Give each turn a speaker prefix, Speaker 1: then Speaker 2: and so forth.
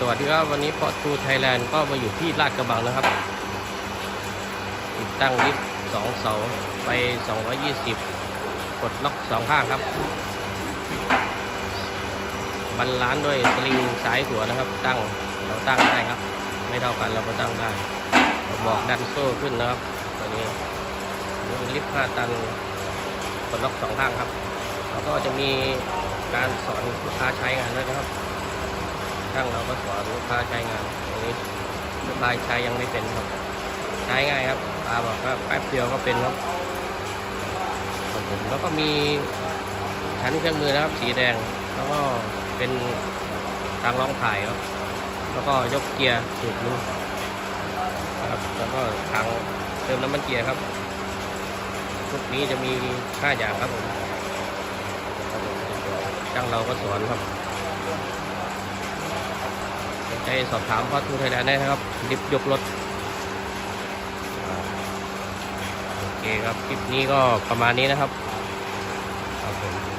Speaker 1: สวัสดีครับ วันนี้พอทูไทยแลนด์ก็มาอยู่ที่ลาดกระบังนะครับ ติดตั้งลิฟต์สองเสาไป 220 กดล็อกสองข้างครับ บรรลานด้วยสลิงสายหัวนะครับ ตั้งเราตั้งได้ครับ ไม่เท่ากันเราก็ตั้งได้เราบอกดันโซ่ขึ้นนะครับตอนนี้ลิฟต์5ตันกดล็อกสองข้างครับ แล้วก็จะมีการสอนลูกค้าใช้งานด้วยนะครับ ช่างเราก็สอนลูกค้าใช้งานตรงนี้ลูกค้าใช้ยังไม่เป็นครับ ใช้ง่ายครับตาบอกว่าแป๊บเดียวก็เป็นครับผมแล้วก็มีชั้นเครื่องมือนะครับ สีแดง แล้วก็เป็นทางร้องถ่ายครับ แล้วก็ยกเกียร์สูบนู้นะครับ แล้วก็ทางเติมน้ำมันเกียร์ครับชุดนี้จะมีห้าอย่างครับผมครับผมช่างเราก็สอนครับ สนใจสอบถามพ่อทูไทยแลนด์ได้นะครับลิฟต์ยกรถโอเคครับคลิปนี้ก็ประมาณนี้นะครับครับผม